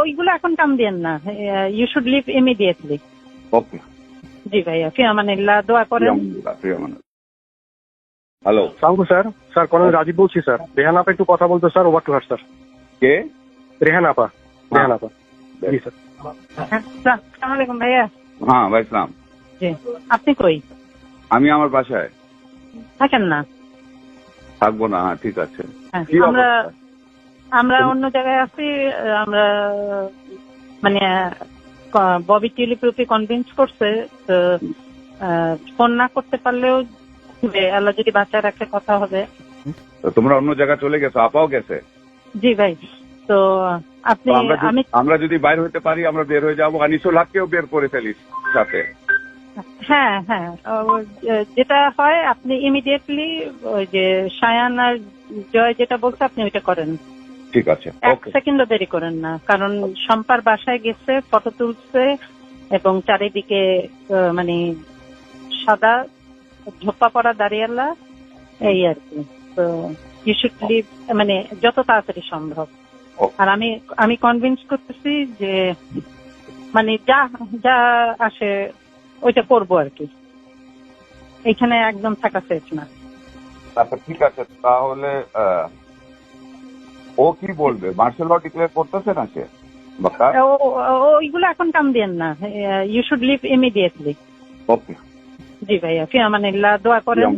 ওইগুলো এখন কাম দিয়েন না। You should leave immediately okay জি ভাইয়া ফিয়ামানিল্লাহ দোয়া করেন। হ্যালো সালামু স্যার স্যার কর্নেল রাজীব বলছি স্যার। রেহান আপা একটু কথা বলতে sir over to her sir. কে? রেহান আপা রেহান আপা। জি স্যার। আসসালামু আলাইকুম ভাইয়া। হ্যাঁ ভাই ইসলাম জি আপনি কই? আমি আমার বাসায়। থাকেন না? থাকব না হ্যাঁ ঠিক আছে। হ্যাঁ, আমরা? আমরা অন্য জায়গায় আছি আমরা মানে ববি টিলিপ্রতি কনভিন্স করছে তো ফোন না করতে পারলেও আল্লাহ যদি বাচ্চা রাখে কথা হবে। তো তোমরা অন্য জায়গায় চলে গেছো আপাও গেছে? জি ভাই তো আপনি আমরা যদি- আমি আমরা যদি বাইর হইতে পারি আমরা বের হয়ে যাব আনিসুল হককেও বের করে ফেলিস সাথে। হ্যাঁ হ্যাঁ যেটা হয় আপনি ইমিডিয়েটলি ওই যে সায়ান আর জয় যেটা বলছে আপনি ওইটা করেন। ঠিক আছে এক সেকেন্ডও দেরি করেন না কারণ শম্পার বাসায় গেছে ফটো তুলছে এবং চারিদিকে মানে সাদা ঝোপা পড়া দাঁড়িয়ালা এই আর কি। তো ইউ মানে যত তাড়াতাড়ি সম্ভব। আর আমি আমি কনভিন্স করতেছি যে মানে যা যা আসে ওইটা করব আর কি। এখানে একদম থাকা সেফ না। আচ্ছা ঠিক আছে তাহলে ও কি বলবে? মার্শাল ল ডিক্লেয়ার করতেছে না সে ও- ও- ও- ওইগুলো এখন কাম দেন না you should leave immediately okay জি ভাইয়া ফিয়ামানিল্লাহ দোয়া করেন।